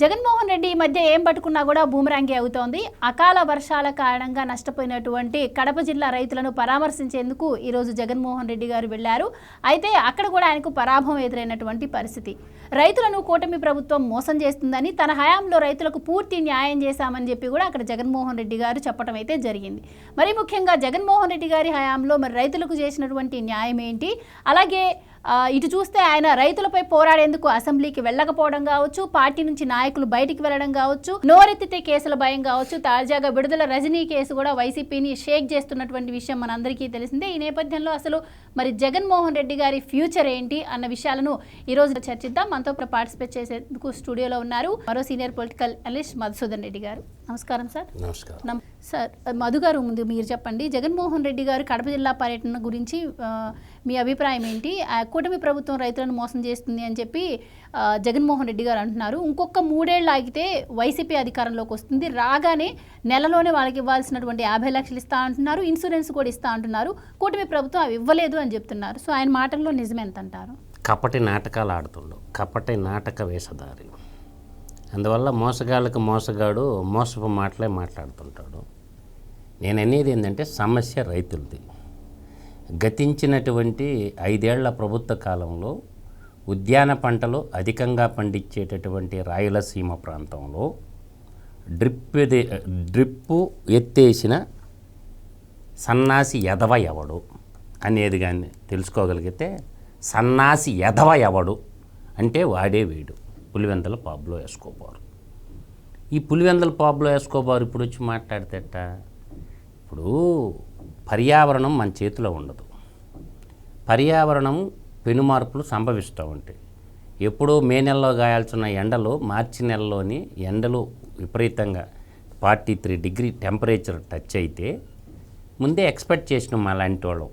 జగన్మోహన్ రెడ్డి ఈ మధ్య ఏం పట్టుకున్నా కూడా బూమరాంగి అవుతోంది. అకాల వర్షాల కారణంగా నష్టపోయినటువంటి కడప జిల్లా రైతులను పరామర్శించేందుకు ఈరోజు జగన్మోహన్ రెడ్డి గారు వెళ్ళారు అయితే అక్కడ కూడా ఆయనకు పరాభవం ఎదురైనటువంటి పరిస్థితి. రైతులను కూటమి ప్రభుత్వం మోసం చేస్తుందని తన హయాంలో రైతులకు పూర్తి న్యాయం చేశామని చెప్పి కూడా అక్కడ జగన్మోహన్ రెడ్డి గారు చెప్పడం అయితే జరిగింది. మరి ముఖ్యంగా జగన్మోహన్ రెడ్డి గారి హయాంలో మరి రైతులకు చేసినటువంటి న్యాయం ఏంటి? అలాగే ఇటు చూస్తే ఆయన రైతులపై పోరాడేందుకు అసెంబ్లీకి వెళ్ళకపోవడం కావచ్చు పార్టీ నుంచి నాయకులు బయటికి వెళ్ళడం కావచ్చు నోరెత్తితే కేసుల భయం కావచ్చు తాజాగా విడుదల రజనీ కేసు కూడా వైసీపీని షేక్ చేస్తున్నటువంటి విషయం మనందరికీ తెలిసిందే. ఈ నేపథ్యంలో అసలు మరి జగన్మోహన్ రెడ్డి గారి ఫ్యూచర్ ఏంటి అన్న విషయాలను ఈ రోజు చర్చిద్దాం. మనతో పార్టిసిపేట్ చేసేందుకు స్టూడియోలో ఉన్నారు మరో senior political analyst Madhusudan Reddy garu. నమస్కారం సార్. నమస్కారం. నమ్- సార్ మధు గారు ముందు మీరు చెప్పండి. జగన్మోహన్ రెడ్డి గారు కడప జిల్లా పర్యటన గురించి మీ అభిప్రాయం ఏంటి? కూటమి ప్రభుత్వం రైతులను మోసం చేస్తుంది అని చెప్పి జగన్మోహన్ రెడ్డి గారు అంటున్నారు. ఇంకొక మూడేళ్ళు ఆగితే వైసీపీ అధికారంలోకి వస్తుంది. రాగానే నెలలోనే వాళ్ళకి ఇవ్వాల్సినటువంటి యాభై లక్షలు ఇస్తా అంటున్నారు. ఇన్సూరెన్స్ కూడా ఇస్తా అంటున్నారు. కూటమి ప్రభుత్వం అవి ఇవ్వలేదు అని చెప్తున్నారు. సో ఆయన మాటల్లో నిజం ఎంత అంటారు కపటి నాటకాలు ఆడుతుండు కపటి నాటక వేషధారి అందువల్ల మోసగాళ్ళకి మోసగాడు మోసపు మాటలే మాట్లాడుతుంటాడు. నేను అనేది ఏంటంటే సమస్య రైతులది. గతించినటువంటి ఐదేళ్ళ ప్రభుత్వ కాలంలో ఉద్యాన పంటలు అధికంగా పండించేటటువంటి రాయలసీమ ప్రాంతంలో డ్రిప్ డ్రిప్పు ఎత్తేసిన సన్నాసి ఎదవ ఎవడు అనేది కానీ తెలుసుకోగలిగితే సన్నాసి ఎదవ ఎవడు అంటే వాడే వీడు. పులివెందల పాబ్లో వేసుకోబారు ఈ పులివెందల పాబ్లో వేసుకోబారు ఇప్పుడు వచ్చి మాట్లాడితేట ఇప్పుడు పర్యావరణం మన చేతిలో ఉండదు. పర్యావరణం పెనుమార్పులు సంభవిస్తూ ఉంటాయి ఎప్పుడో మే నెలలో గాయాల్సిన ఎండలు మార్చి నెలలోని ఎండలు విపరీతంగా forty three degree temperature touch అయితే ముందే ఎక్స్పెక్ట్ చేసినాం అలాంటి వాళ్ళు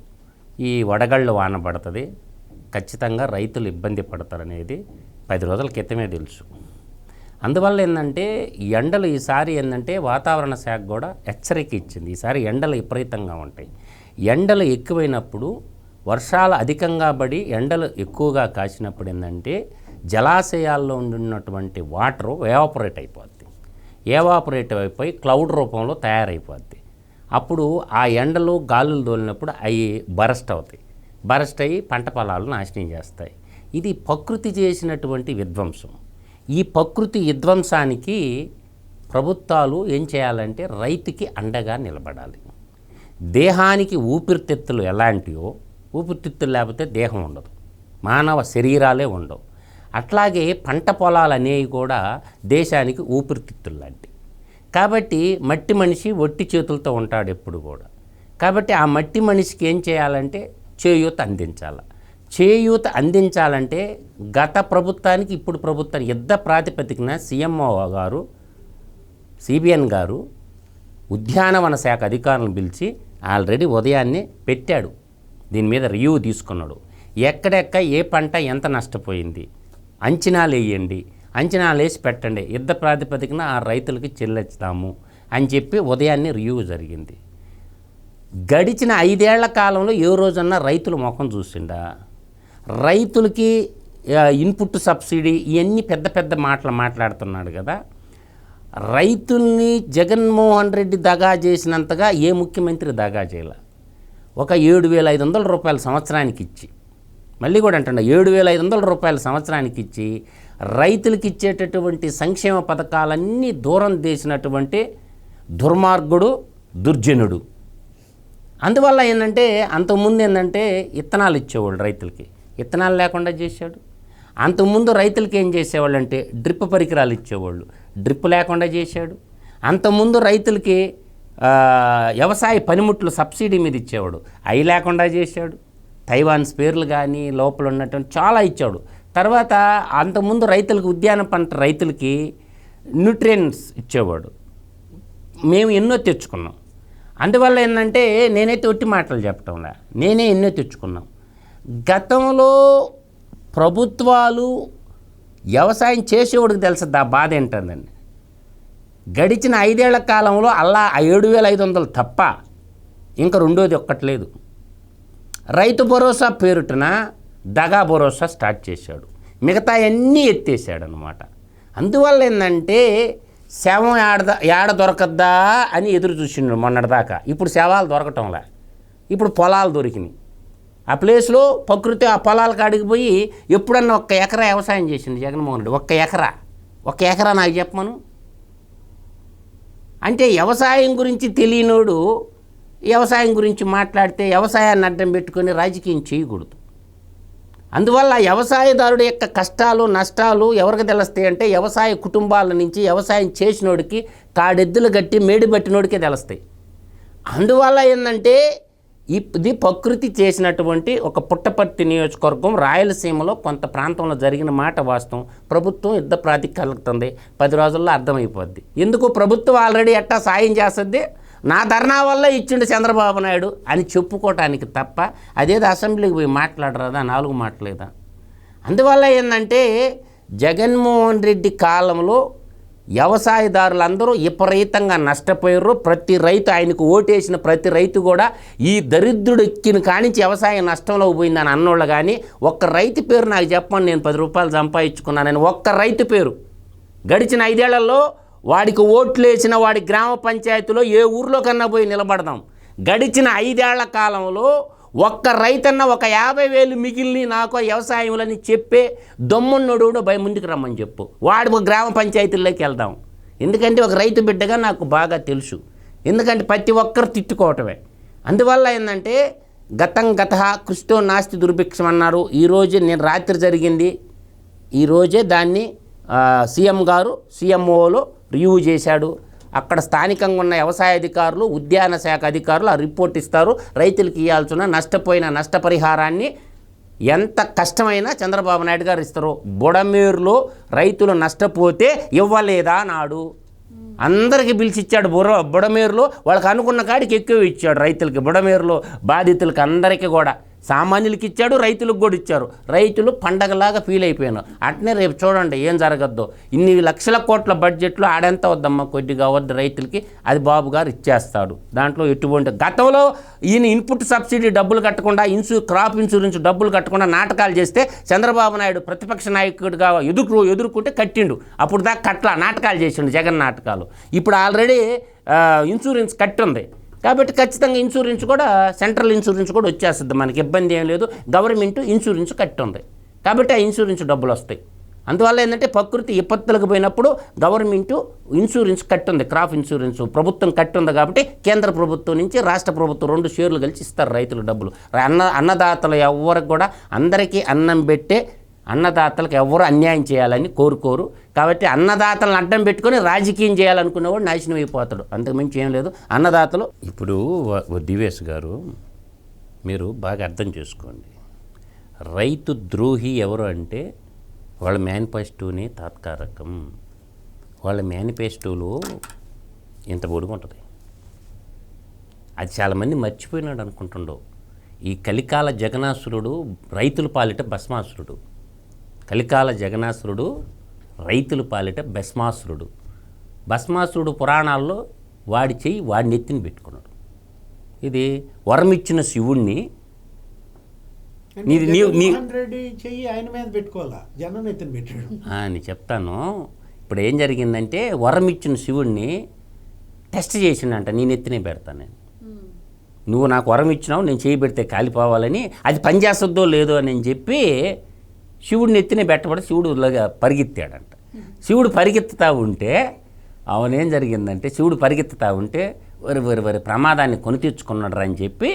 ఈ వడగళ్ళు వాన పడుతుంది ఖచ్చితంగా రైతులు ఇబ్బంది పడతారనేది పది రోజుల క్రితమే తెలుసు. అందువల్ల ఏంటంటే ఎండలు ఈసారి ఏంటంటే వాతావరణ శాఖ కూడా హెచ్చరిక ఇచ్చింది. ఈసారి ఎండలు విపరీతంగా ఉంటాయి. ఎండలు ఎక్కువైనప్పుడు వర్షాలు అధికంగా పడి ఎండలు ఎక్కువగా కాసినప్పుడు ఏంటంటే జలాశయాల్లో ఉండినటువంటి వాటర్ ఎవాపరేట్ అయిపోద్ది. ఎవాపరేట్ అయిపోయి క్లౌడ్ రూపంలో తయారైపోద్ది. అప్పుడు ఆ ఎండలు గాలులు తోలినప్పుడు అవి బరస్ట్ అవుతాయి. బరస్ట్ అయ్యి పంట పొలాలు నాశనం చేస్తాయి. ఇది ప్రకృతి చేసినటువంటి విధ్వంసం. ఈ ప్రకృతి విధ్వంసానికి ప్రభుత్వాలు ఏం చేయాలంటే రైతుకి అండగా నిలబడాలి. దేహానికి ఊపిరితిత్తులు ఎలాంటివో ఊపిరితిత్తులు లేకపోతే దేహం ఉండదు. మానవ శరీరాలే ఉండవు. అట్లాగే పంట పొలాలు అనేవి కూడా దేశానికి ఊపిరితిత్తులు లాంటివి. కాబట్టి మట్టి మనిషి ఒట్టి చేతులతో ఉంటాడు ఎప్పుడు కూడా. కాబట్టి ఆ మట్టి మనిషికి ఏం చేయాలంటే చేయూత అందించాలి. చేయూత అందించాలంటే గత ప్రభుత్వానికి ఇప్పుడు ప్రభుత్వానికి యుద్ధ ప్రాతిపదికన సీఎంఓ గారు సిబిఎన్ గారు ఉద్యానవన శాఖ అధికారులను పిలిచి ఆల్రెడీ ఉదయాన్నే పెట్టాడు. దీని మీద రివ్యూ తీసుకున్నాడు. ఎక్కడెక్క ఏ పంట ఎంత నష్టపోయింది? అంచనాలు వేయండి అంచనాలు వేసి పెట్టండి. యుద్ధ ప్రాతిపదికన ఆ రైతులకి చెల్లిస్తాము అని చెప్పి ఉదయాన్నే రివ్యూ జరిగింది. గడిచిన ఐదేళ్ళ కాలంలో ఏ రోజన్నా రైతుల ముఖం చూసిండా? రైతులకి ఇన్పుట్ సబ్సిడీ ఇవన్నీ పెద్ద పెద్ద మాటలు మాట్లాడుతున్నాడు కదా. రైతుల్ని జగన్మోహన్ రెడ్డి దగా చేసినంతగా ఏ ముఖ్యమంత్రి దగా చేయాల? ఒక ఏడు వేల ఐదు వందల రూపాయల సంవత్సరానికి ఇచ్చి. మళ్ళీ కూడా అంటున్నా ఏడు వేల ఐదు వందల రూపాయల సంవత్సరానికి ఇచ్చి రైతులకి ఇచ్చేటటువంటి సంక్షేమ పథకాలన్నీ దూరం చేసినటువంటి దుర్మార్గుడు దుర్జనుడు. అందువల్ల ఏంటంటే అంతకుముందు ఏంటంటే ఇత్తనాలు ఇచ్చేవాళ్ళు రైతులకి. ఇత్తనాలు లేకుండా చేశాడు అంతకుముందు రైతులకి ఏం చేసేవాళ్ళు అంటే డ్రిప్ పరికరాలు ఇచ్చేవాళ్ళు. డ్రిప్ లేకుండా చేశాడు అంతకుముందు రైతులకి వ్యవసాయ పనిముట్లు సబ్సిడీ మీద ఇచ్చేవాడు. అవి లేకుండా చేశాడు తైవాన్ స్పేర్లు కానీ లోపల ఉన్నటువంటి చాలా ఇచ్చాడు తర్వాత అంతకుముందు రైతులకు ఉద్యాన పంట రైతులకి న్యూట్రియన్స్ ఇచ్చేవాడు. మేము ఎన్నో తెచ్చుకున్నాం. అందువల్ల ఏంటంటే నేనైతే ఒట్టి మాటలు చెప్పటంలా. నేనే ఎన్నో తెచ్చుకున్నాం. గతంలో ప్రభుత్వాలు వ్యవసాయం చేసేవాడికి తెలుస్తుంది ఆ బాధ ఏంటందండి? గడిచిన ఐదేళ్ళ కాలంలో అలా ఏడు వేల ఐదు వందలు తప్ప ఇంకా రెండోది ఒక్కట్లేదు. రైతు భరోసా పేరుటన దగా భరోసా స్టార్ట్ చేశాడు. మిగతా అన్నీ ఎత్తేసాడు అనమాట అందువల్ల ఏంటంటే శవం ఏడ ఏడ దొరకద్దా అని ఎదురు చూసిండు మొన్నటిదాకా. ఇప్పుడు శవాలు దొరకటంలే. ఇప్పుడు పొలాలు దొరికినాయి. ఆ ప్లేస్లో ప్రకృతి ఆ పొలాలకు అడిగిపోయి ఎప్పుడన్నా ఒక్క ఎకరా వ్యవసాయం చేసిండు జగన్మోహన్ రెడ్డి. ఒక్క ఎకరా. ఒక్క ఎకరా నాకు చెప్పమను. అంటే వ్యవసాయం గురించి తెలియనోడు వ్యవసాయం గురించి మాట్లాడితే వ్యవసాయాన్ని అడ్డం పెట్టుకొని రాజకీయం చేయకూడదు. అందువల్ల వ్యవసాయదారుడు యొక్క కష్టాలు నష్టాలు ఎవరికి తెలుస్తాయి అంటే వ్యవసాయ కుటుంబాల నుంచి వ్యవసాయం చేసినోడికి కాడెద్దులు గట్టి మేడి పట్టినోడికే తెలుస్తాయి. అందువల్ల ఏంటంటే ఇది ప్రకృతి చేసినటువంటి ఒక పుట్టపర్తి నియోజకవర్గం రాయలసీమలో కొంత ప్రాంతంలో జరిగిన మాట వాస్తవం. ప్రభుత్వం యుద్ధ ప్రాతికి కలుగుతుంది. పది రోజుల్లో అర్థమైపోద్ది. ఎందుకు ప్రభుత్వం ఆల్రెడీ ఎట్టా సాయం చేస్తుంది? నా ధర్నా వల్ల ఇచ్చిండు చంద్రబాబు నాయుడు అని చెప్పుకోవటానికి తప్ప అదేదో అసెంబ్లీకి పోయి మాట్లాడరాదా? నాలుగు మాటలేదా? అందువల్ల ఏంటంటే జగన్మోహన్ రెడ్డి కాలంలో వ్యవసాయదారులందరూ విపరీతంగా నష్టపోయారు ప్రతి రైతు ఆయనకు ఓటేసిన ప్రతి రైతు కూడా ఈ దరిద్రుడు ఎక్కిన కానించి వ్యవసాయం నష్టంలో పోయిందని అన్నోళ్ళు కానీ ఒక్క రైతు పేరు నాకు చెప్పండి నేను పది రూపాయలు సంపాదించుకున్నానని ఒక్క రైతు పేరు గడిచిన ఐదేళ్ళలో వాడికి ఓట్లు వేసిన వాడి గ్రామ పంచాయతీలో ఏ ఊర్లో కన్నా పోయి నిలబడదాం. గడిచిన ఐదేళ్ళ కాలంలో ఒక్క రైతన్న ఒక యాభై వేలు మిగిలిని నాకు వ్యవసాయంలోని చెప్పే దమ్మున్నోడు కూడా భయ ముందుకు రమ్మని చెప్పు. వాడి గ్రామ పంచాయతీల్లోకి వెళ్దాం. ఎందుకంటే ఒక రైతు బిడ్డగా నాకు బాగా తెలుసు. ఎందుకంటే ప్రతి ఒక్కరు తిట్టుకోవటమే. అందువల్ల ఏంటంటే గతం గత కృష్ణో నాస్తి దుర్భిక్షం అన్నారు. ఈరోజు నేను రాత్రి జరిగింది. ఈరోజే దాన్ని సీఎం గారు సీఎంఓలో రివ్యూ చేశాడు. అక్కడ స్థానికంగా ఉన్న వ్యవసాయ అధికారులు ఉద్యాన శాఖ అధికారులు ఆ రిపోర్ట్ ఇస్తారు. రైతులకు ఇవ్వాల్సిన నష్టపోయిన నష్టపరిహారాన్ని ఎంత కష్టమైనా చంద్రబాబు నాయుడు గారు ఇస్తారు. బుడమేరులో రైతులు నష్టపోతే ఇవ్వలేదా నాడు అందరికి పిలిచిచ్చాడు బుర్ర. బుడమేరులో వాళ్ళకి అనుకున్న కాడికి ఎక్కువ ఇచ్చాడు రైతులకి. బుడమేరులో బాధితులకి అందరికీ కూడా. సామాన్యులకి ఇచ్చాడు రైతులకు కూడా ఇచ్చారు. రైతులు పండగలాగా ఫీల్ అయిపోయాను అట్నే రేపు చూడండి ఏం జరగద్దు. ఇన్ని లక్షల కోట్ల బడ్జెట్లో ఆడెంత వద్దమ్మా కొద్దిగా వద్దు రైతులకి. అది బాబు గారు ఇచ్చేస్తాడు. దాంట్లో ఎటువంటి గతంలో ఈయన ఇన్పుట్ సబ్సిడీ డబ్బులు కట్టకుండా ఇన్సూ క్రాప్ ఇన్సూరెన్స్ డబ్బులు కట్టకుండా నాటకాలు చేస్తే చంద్రబాబు నాయుడు ప్రతిపక్ష నాయకుడిగా ఎదురు ఎదుర్కొంటే కట్టిండు. అప్పుడు దాకా కట్ల నాటకాలు చేసిండు జగన్ నాటకాలు. ఇప్పుడు ఆల్రెడీ ఇన్సూరెన్స్ కట్టి ఉంది కాబట్టి ఖచ్చితంగా ఇన్సూరెన్స్ కూడా సెంట్రల్ ఇన్సూరెన్స్ కూడా వచ్చేస్తుంది మనకి. ఇబ్బంది ఏం లేదు. గవర్నమెంట్ ఇన్సూరెన్స్ కట్టుంది. ఉంది కాబట్టి ఆ ఇన్సూరెన్స్ డబ్బులు వస్తాయి. అందువల్ల ఏంటంటే ప్రకృతి విపత్తులకు పోయినప్పుడు గవర్నమెంట్ ఇన్సూరెన్స్ కట్టుంది. క్రాప్ ఇన్సూరెన్స్ ప్రభుత్వం కట్టుంది కాబట్టి కేంద్ర ప్రభుత్వం నుంచి రాష్ట్ర ప్రభుత్వం రెండు షేర్లు కలిసి ఇస్తారు రైతులు డబ్బులు. అన్న అన్నదాతలు ఎవరికి కూడా అందరికీ అన్నం పెట్టే అన్నదాతలకు ఎవరు అన్యాయం చేయాలని కోరుకోరు. కాబట్టి అన్నదాతలను అడ్డం పెట్టుకొని రాజకీయం చేయాలనుకున్నవాడు నాశనం అయిపోతాడు. అంతకుమించి ఏం లేదు. అన్నదాతలు ఇప్పుడు దివేష్ గారు మీరు బాగా అర్థం చేసుకోండి. రైతు ద్రోహి ఎవరు అంటే వాళ్ళ మేనిఫెస్టోనే తాత్కారకం వాళ్ళ మేనిఫెస్టోలో ఇంత ఉంటుంది అది చాలామంది మర్చిపోయినాడు అనుకుంటుండవు. ఈ కలికాల జగనాసురుడు రైతుల పాలిట భస్మాసురుడు. కలికాల జగనాసురుడు రైతుల పాలిట భస్మాసురుడు. భస్మాసురుడు పురాణాల్లో వాడి చెయ్యి వాడి నెత్తిని పెట్టుకున్నాడు. ఇది వరమిచ్చిన శివుణ్ణి అంటే నీది- నీవు- నీ- జగన్మోహన్ రెడ్డి చెయ్యి ఆయన మీద పెట్టుకోవాలా? జనం ఎత్తున పెట్టాడు ఆ, అని చెప్తాను. ఇప్పుడు ఏం జరిగిందంటే వరం ఇచ్చిన శివుణ్ణి టెస్ట్ చేసిండంట నేను ఎత్తినే పెడతాను నేను. నువ్వు నాకు వరం ఇచ్చినావు నేను చేయి పెడితే కాలిపోవాలని అది పనిచేస్తుందో లేదో అని చెప్పి శివుడిని ఎత్తిన బెట్టబడి శివుడు పరిగెత్తాడంట. శివుడు పరిగెత్తుతా ఉంటే అవనేం జరిగిందంటే శివుడు పరిగెత్తుతా ఉంటే వరి వరి వరి ప్రమాదాన్ని కొని తెచ్చుకున్నాడు అని చెప్పి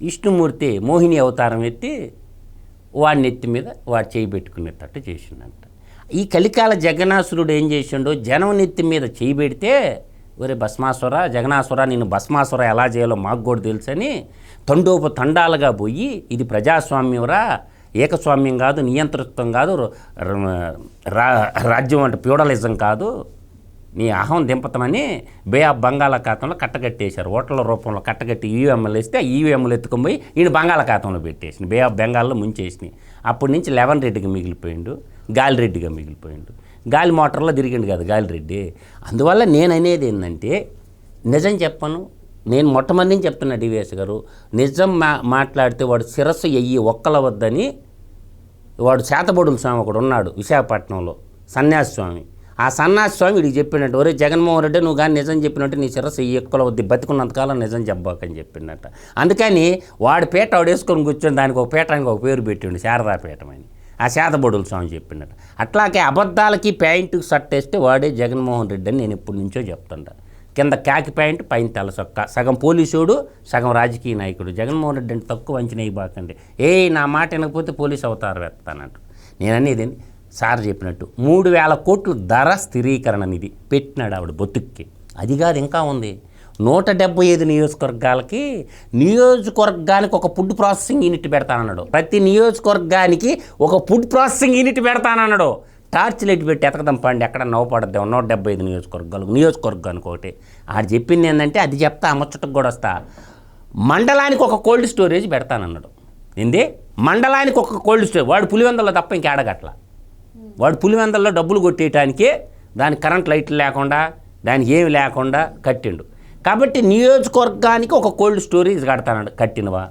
విష్ణుమూర్తి మోహిని అవతారం ఎత్తి వాడి నెత్తి మీద వాడు చేయి పెట్టుకునేటట్టు చేసిండంట ఈ కలికాల జగనాసురుడు ఏం చేసిండో జనం నెత్తి మీద చేయి పెడితే ఒరే భస్మాసుర జగనాసుర నేను భస్మాసుర ఎలా చేయాలో మాకు కూడా తెలుసని తండోపు తండాలుగా పోయి ఇది ప్రజాస్వామ్యంరా ఏకస్వామ్యం కాదు నియంతృత్వం కాదు రా- రాజ్యం అంటే ప్యూడలిజం కాదు. నీ అహం దింపతమని బే ఆఫ్ బంగాళాఖాతంలో కట్టగట్టేశారు. ఓట్ల రూపంలో కట్టగట్టి ఈవీఎంలు వేస్తే ఆ ఈవీఎంలు ఎత్తుకొని పోయి ఈయన బంగాళాఖాతంలో పెట్టేసింది. బే ఆఫ్ బెంగాల్లో ముంచేసినాయి అప్పటి నుంచి లెవెన్ రెడ్డిగా మిగిలిపోయిండు గాలిరెడ్డిగా మిగిలిపోయిండు. గాలి మోటార్లో తిరిగిండు కదా గాలి రెడ్డి అందువల్ల నేను అనేది ఏంటంటే నిజం చెప్పను నేను మొట్టమొదటి చెప్తున్నా డివిఎస్ గారు నిజం మా మాట్లాడితే వాడు శిరస్సు ఎయ్యి ఒక్కల వద్దని వాడు చేతబడుల స్వామి ఒకడు ఉన్నాడు విశాఖపట్నంలో సన్యాసి స్వామి. ఆ సన్యాసి స్వామి వీడికి చెప్పినట్టు ఒరే జగన్మోహన్ రెడ్డి నువ్వు కానీ నిజం చెప్పినట్టు నీ శిరస్సు ఎక్కువ వద్ది బతికున్నంతకాలం నిజం చెప్పకని చెప్పిండట అందుకని వాడి పీట వాడు వేసుకొని కూర్చొని దానికి ఒక పీఠానికి ఒక పేరు పెట్టిండు శారదా పీఠం అని. ఆ శాతబడుల స్వామి చెప్పినట్టు. అట్లాగే అబద్ధాలకి ప్యాంటుకి సట్టేస్తే వాడే జగన్మోహన్ రెడ్డి అని నేను ఎప్పటి నుంచో చెప్తుంటా. కింద కాకి ప్యాంట్ పైన తెల్ల సొక్క సగం పోలీసుడు సగం రాజకీయ నాయకుడు. జగన్మోహన్ రెడ్డి అంటే తక్కువ అంచనా ఇవ్వకండి. ఏ నా మాట వినకపోతే పోలీస్ అవతారం వేస్తానంట నేను అనేది సార్ చెప్పినట్టు మూడు వేల కోట్లు ధర స్థిరీకరణ నిధి పెట్టినాడు ఆవిడ బొత్తుక్కి అది కాదు ఇంకా ఉంది. నూట డెబ్బై ఐదు నియోజకవర్గాలకి నియోజకవర్గానికి ఒక ఫుడ్ ప్రాసెసింగ్ యూనిట్ పెడతానన్నాడు. ప్రతి నియోజకవర్గానికి ఒక ఫుడ్ ప్రాసెసింగ్ యూనిట్ పెడతానన్నాడు. టార్చ్ లైట్ పెట్టి ఎతకదాం పండి ఎక్కడ నవ్వుపడద్దు. నూట డెబ్బై ఐదు నియోజకవర్గాలు నియోజకవర్గానికి ఒకటి ఆడు చెప్పింది ఏంటంటే అది చెప్తా అమర్చటకు ముచ్చటకు కూడా వస్తా. మండలానికి ఒక కోల్డ్ స్టోరేజ్ పెడతానన్నాడు. ఏంది? మండలానికి ఒక కోల్డ్ స్టోరేజ్. వాడు పులివెందల్లో తప్ప ఇంకేడగట్ల వాడు పులివెందల్లో డబ్బులు కొట్టేయటానికి దాని కరెంట్ లైట్లు లేకుండా దానికి ఏమి లేకుండా కట్టిండు. కాబట్టి నియోజకవర్గానికి ఒక కోల్డ్ స్టోరేజ్ కడతాడు కట్టినవా?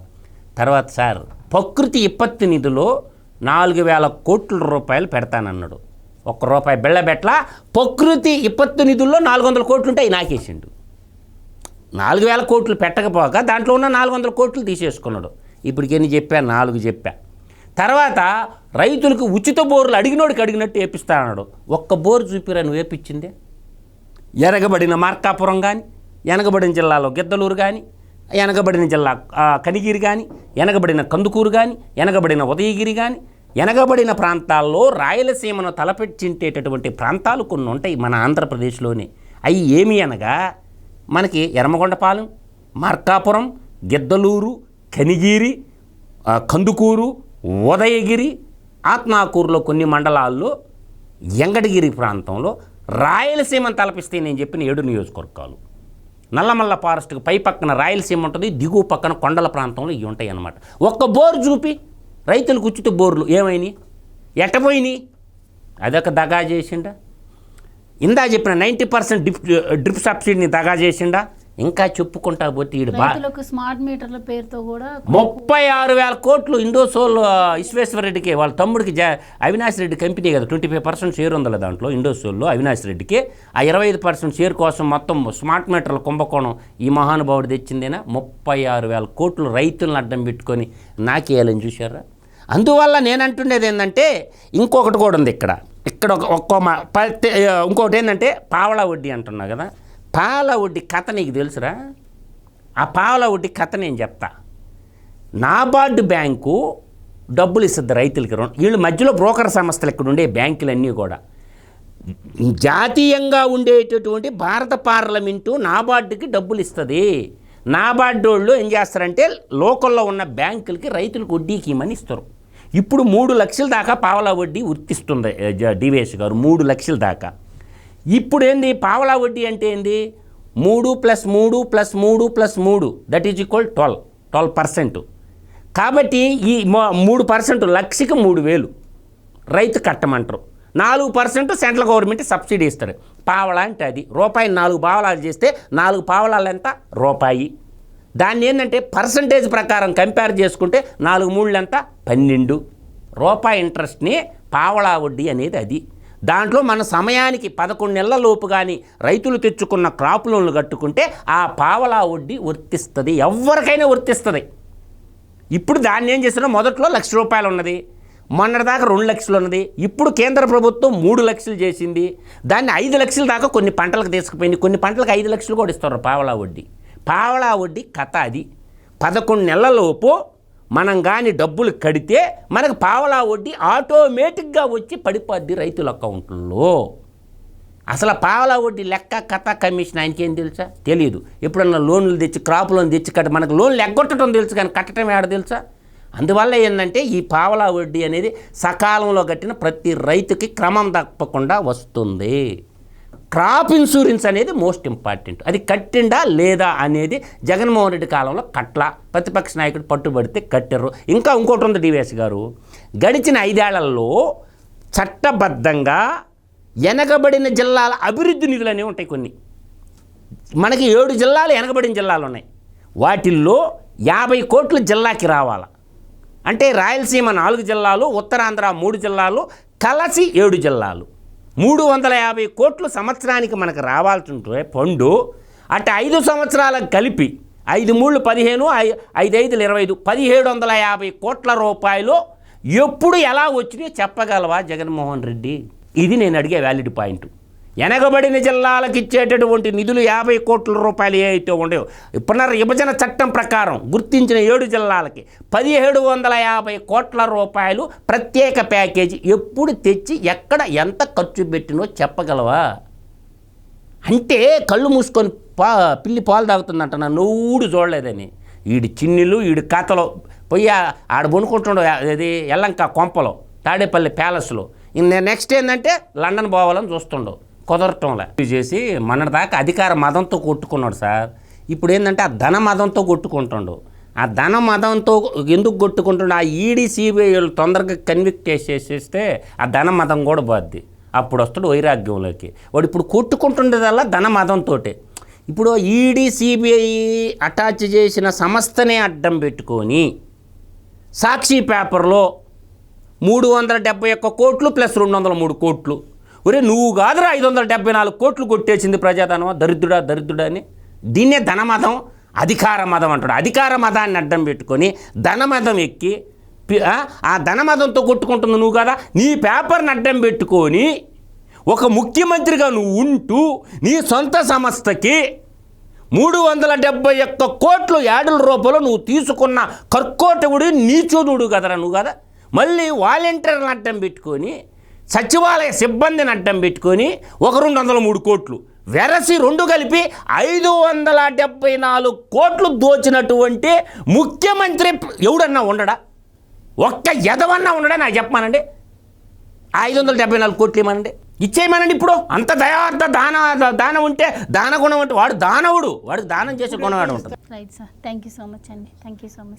తర్వాత సార్ ప్రకృతి విపత్తి నిధిలో నాలుగు వేల కోట్ల రూపాయలు పెడతానన్నాడు. ఒక్క రూపాయి బిళ్ళబెట్ల ప్రకృతి విపత్తు నిధుల్లో నాలుగు వందల కోట్లు ఉంటే నాకేసిండు నాలుగు వేల కోట్లు పెట్టకపోక దాంట్లో ఉన్న నాలుగు వందల కోట్లు తీసేసుకున్నాడు. ఇప్పటికి ఎన్ని చెప్పా నాలుగు చెప్పా. తర్వాత రైతులకు ఉచిత బోర్లు అడిగినోడికి అడిగినట్టు వేపిస్తానన్నాడు ఒక్క బోరు చూపిరా నువ్వు వేపించిందే ఎరగబడిన మార్కాపురం కానీ వెనకబడిన జిల్లాలో గిద్దలూరు కానీ వెనకబడిన జిల్లా కనిగిరి కానీ వెనకబడిన కందుకూరు కానీ వెనకబడిన ఉదయగిరి కానీ వెనకబడిన ప్రాంతాల్లో రాయలసీమను తలపెట్టింటేటటువంటి ప్రాంతాలు కొన్ని ఉంటాయి మన ఆంధ్రప్రదేశ్లోనే. అవి ఏమి అనగా మనకి ఎర్మగొండపాలెం మార్కాపురం గిద్దలూరు కనిగిరి కందుకూరు ఉదయగిరి ఆత్మాకూరులో కొన్ని మండలాల్లో ఎంగడగిరి ప్రాంతంలో రాయలసీమను తలపిస్తే నేను చెప్పిన ఏడు నియోజకవర్గాలు. నల్లమల్ల ఫారెస్ట్కి పై పక్కన రాయలసీమ ఉంటుంది దిగువ పక్కన కొండల ప్రాంతంలో ఇవి ఉంటాయి అన్నమాట ఒక్క బోర్ చూపి రైతులకు ఉచిత బోర్లు ఏమైనాయి ఎట్టపోయినాయి అదొక దగా చేసిండా? ఇందా చెప్పిన నైంటీ పర్సెంట్ డ్రిప్ డ్రిప్ సబ్సిడీని దగా చేసిండా? ఇంకా చెప్పుకుంటా పోతే ఈడు స్మార్ట్ మీటర్ల పేరుతో కూడా ముప్పై ఆరు వేల కోట్లు ఇండోసోల్ విశ్వేశ్వర రెడ్డికి వాళ్ళ తమ్ముడికి జా అవినాష్ రెడ్డి కంపెనీ కదా ట్వంటీ ఫైవ్ పర్సెంట్ షేర్ ఉందిలే దాంట్లో ఇండోసోల్లో అవినాష్ రెడ్డికి. ఆ ఇరవై ఐదు పర్సెంట్ షేర్ కోసం మొత్తం స్మార్ట్ మీటర్ల కుంభకోణం ఈ మహానుభావుడు తెచ్చిందేనా? ముప్పై ఆరు వేల కోట్లు రైతులను అడ్డం పెట్టుకొని నాకేయాలని చూశారా? అందువల్ల నేనంటుండేది ఏంటంటే ఇంకొకటి కూడా ఉంది ఇక్కడ. ఇక్కడ ఒక ఒక్కో మా ప- ఇంకొకటి ఏంటంటే పావలా వడ్డీ అంటున్నావు కదా. పావల వడ్డీ కథ నీకు తెలుసురా? ఆ పావలా వడ్డీ కథ నేను చెప్తా. నాబార్డు బ్యాంకు డబ్బులు ఇస్తుంది రైతులకి రుణం. వీళ్ళు మధ్యలో బ్రోకర్ సంస్థలు ఇక్కడ ఉండే బ్యాంకులన్నీ కూడా. జాతీయంగా ఉండేటటువంటి భారత పార్లమెంటు నాబార్డుకి డబ్బులు ఇస్తుంది. నాబార్డు వాళ్ళు ఏం చేస్తారంటే లోకల్లో ఉన్న బ్యాంకులకి రైతులకు వడ్డీకి ఇమ్మని ఇస్తారు. ఇప్పుడు మూడు లక్షల దాకా పావలా వడ్డీ వర్తిస్తుంది డివేష్ గారు. మూడు లక్షల దాకా. ఇప్పుడు ఏంది పావలా వడ్డీ అంటే ఏంది? మూడు ప్లస్ మూడు ప్లస్ మూడు ప్లస్ మూడు. That is equal twelve twelve percent కాబట్టి ఈ మూడు పర్సెంట్ లక్షకి మూడు వేలు. రైతు కట్టమంటారు. నాలుగు పర్సెంట్ సెంట్రల్ గవర్నమెంట్ సబ్సిడీ ఇస్తారు. పావలా అంటే అది. రూపాయి నాలుగు పావలాలు చేస్తే నాలుగు పావలాలు ఎంత? రూపాయి. దాన్ని ఏంటంటే పర్సంటేజ్ ప్రకారం కంపేర్ చేసుకుంటే నాలుగు మూళ్ళు ఎంత పన్నెండు. రూపాయి ఇంట్రెస్ట్ని పావలా వడ్డీ అనేది అది. దాంట్లో మన సమయానికి పదకొండు నెలల లోపు కానీ రైతులు తెచ్చుకున్న క్రాప్ లోన్లు కట్టుకుంటే ఆ పావలా వడ్డీ వర్తిస్తుంది. ఎవరికైనా వర్తిస్తుంది. ఇప్పుడు దాన్ని ఏం చేసినా మొదట్లో లక్ష రూపాయలు ఉన్నది. మొన్నటిదాకా రెండు లక్షలు ఉన్నది. ఇప్పుడు కేంద్ర ప్రభుత్వం మూడు లక్షలు చేసింది. దాన్ని ఐదు లక్షల దాకా కొన్ని పంటలకు తీసుకుపోయింది. కొన్ని పంటలకు ఐదు లక్షలు కూడా ఇస్తారు పావలా వడ్డీ. పావలా వడ్డీ కథ అది. పదకొండు నెలలలోపు మనం కానీ డబ్బులు కడితే మనకు పావలా వడ్డీ ఆటోమేటిక్గా వచ్చి పడిపోద్ది రైతుల అకౌంట్లో. అసలు పావలా వడ్డీ లెక్క కథ కమిషన్ ఆయనకేం తెలుసా? తెలియదు ఎప్పుడన్నా లోన్లు తెచ్చి క్రాప్ లోన్ తెచ్చి కట్టి మనకు లోన్లు ఎగ్గొట్టడం తెలుసు కానీ కట్టడం ఏడ తెలుసా? అందువల్ల ఏంటంటే ఈ పావలా వడ్డీ అనేది సకాలంలో కట్టిన ప్రతి రైతుకి క్రమం తప్పకుండా వస్తుంది. క్రాప్ ఇన్సూరెన్స్ అనేది మోస్ట్ ఇంపార్టెంట్. అది కట్టిండా లేదా అనేది జగన్మోహన్ రెడ్డి కాలంలో కట్ల ప్రతిపక్ష నాయకుడు పట్టుబడితే కట్టారు. ఇంకా ఇంకోటి ఉంది డివిఎస్ గారు. గడిచిన ఐదేళ్ళలో చట్టబద్ధంగా వెనకబడిన జిల్లాల అభివృద్ధి నిధులు అనేవి ఉంటాయి కొన్ని. మనకి ఏడు జిల్లాలు వెనకబడిన జిల్లాలు ఉన్నాయి. వాటిల్లో యాభై కోట్లు జిల్లాకి రావాల? అంటే రాయలసీమ నాలుగు జిల్లాలు ఉత్తరాంధ్ర మూడు జిల్లాలు కలిసి ఏడు జిల్లాలు. మూడు వందల యాభై కోట్లు సంవత్సరానికి మనకు రావాల్సి ఉంటే పండు అటు ఐదు సంవత్సరాలకు కలిపి ఐదు మూడు పదిహేను ఐ- ఐదు ఐదులు ఇరవై ఐదు పదిహేడు వందల యాభై కోట్ల రూపాయలు ఎప్పుడు ఎలా వచ్చినాయో చెప్పగలవా జగన్మోహన్ రెడ్డి? ఇది నేను అడిగే వ్యాలిడ్ పాయింట్ వెనకబడిన జిల్లాలకు ఇచ్చేటటువంటి నిధులు యాభై కోట్ల రూపాయలు ఏ అయితే ఉండేవో పునర్ విభజన చట్టం ప్రకారం గుర్తించిన ఏడు జిల్లాలకి పదిహేడు వందల యాభై కోట్ల రూపాయలు ప్రత్యేక ప్యాకేజీ ఎప్పుడు తెచ్చి ఎక్కడ ఎంత ఖర్చు పెట్టినో చెప్పగలవా? అంటే కళ్ళు మూసుకొని పా పిల్లి పాలు తాగుతుందంట నా నోడు చూడలేదని. వీడి చిన్నిలు వీడి కథలో పోయి ఆడ కొనుక్కుంటుండో అది ఎల్లంక కొంపలో తాడేపల్లి ప్యాలెస్లో. నెక్స్ట్ ఏంటంటే లండన్ పోవాలని చూస్తుండవు కుదరటంలే. చేసి చేసి మొన్నటిదాకా అధికార మదంతో కొట్టుకున్నాడు సార్. ఇప్పుడు ఏంటంటే ఆ ధన మదంతో కొట్టుకుంటుండు. ఆ ధన మదంతో ఎందుకు కొట్టుకుంటుండు? ఆ ఈడీ సిబిఐలు తొందరగా కన్విక్ట్ చేసేసేస్తే ఆ ధన మదం కూడా పోద్ది. అప్పుడు వస్తాడు వైరాగ్యంలోకి. వాడు ఇప్పుడు కొట్టుకుంటుండేదల్లా ధన మదంతో ఇప్పుడు ఈడీ సిబిఐ అటాచ్ చేసిన సంస్థనే అడ్డం పెట్టుకొని సాక్షి పేపర్లో మూడు వందల డెబ్బై ఒక్క కోట్లు ప్లస్ రెండు వందల మూడు కోట్లు. ఒరే నువ్వు కాదురా ఐదు వందల డెబ్బై నాలుగు కోట్లు కొట్టేసింది ప్రజాధనం దరిద్రుడా దరిద్రుడా అని. దీన్నే ధనమతం అధికార మదం అంటాడు అధికార మదాన్ని అడ్డం పెట్టుకొని ధనమదం ఎక్కి ఆ, ధనమదంతో కొట్టుకుంటుంది నువ్వు కదా. నీ పేపర్ని అడ్డం పెట్టుకొని ఒక ముఖ్యమంత్రిగా నువ్వు ఉంటూ నీ సొంత సంస్థకి మూడు వందల డెబ్బై ఒక్క కోట్లు యాడుల రూపంలో నువ్వు తీసుకున్న కర్కోటవుడు నీచోదుడు కదరా నువ్వు కదా. మళ్ళీ వాలంటీర్లను అడ్డం పెట్టుకొని సచివాలయ సిబ్బందిని అడ్డం పెట్టుకొని ఒక రెండు వందల మూడు కోట్లు వెరసి రెండు కలిపి ఐదు వందల డెబ్బై నాలుగు కోట్లు దోచినటువంటి ముఖ్యమంత్రి ఎవడన్నా ఉండడా? ఒక్క ఎదవన్నా ఉండడా? నాకు చెప్పమానండి. ఐదు వందల డెబ్బై నాలుగు కోట్లు ఇవ్వమనండి. ఇచ్చేయమనండి ఇప్పుడు. అంత దయార్థ దాన దానం ఉంటే దాన గుణం అంటే వాడు దానవుడు. వాడు దానం చేసే గుణం వాడు ఉంటుంది. Right sir thank you so much అండి థ్యాంక్ యూ సో మచ్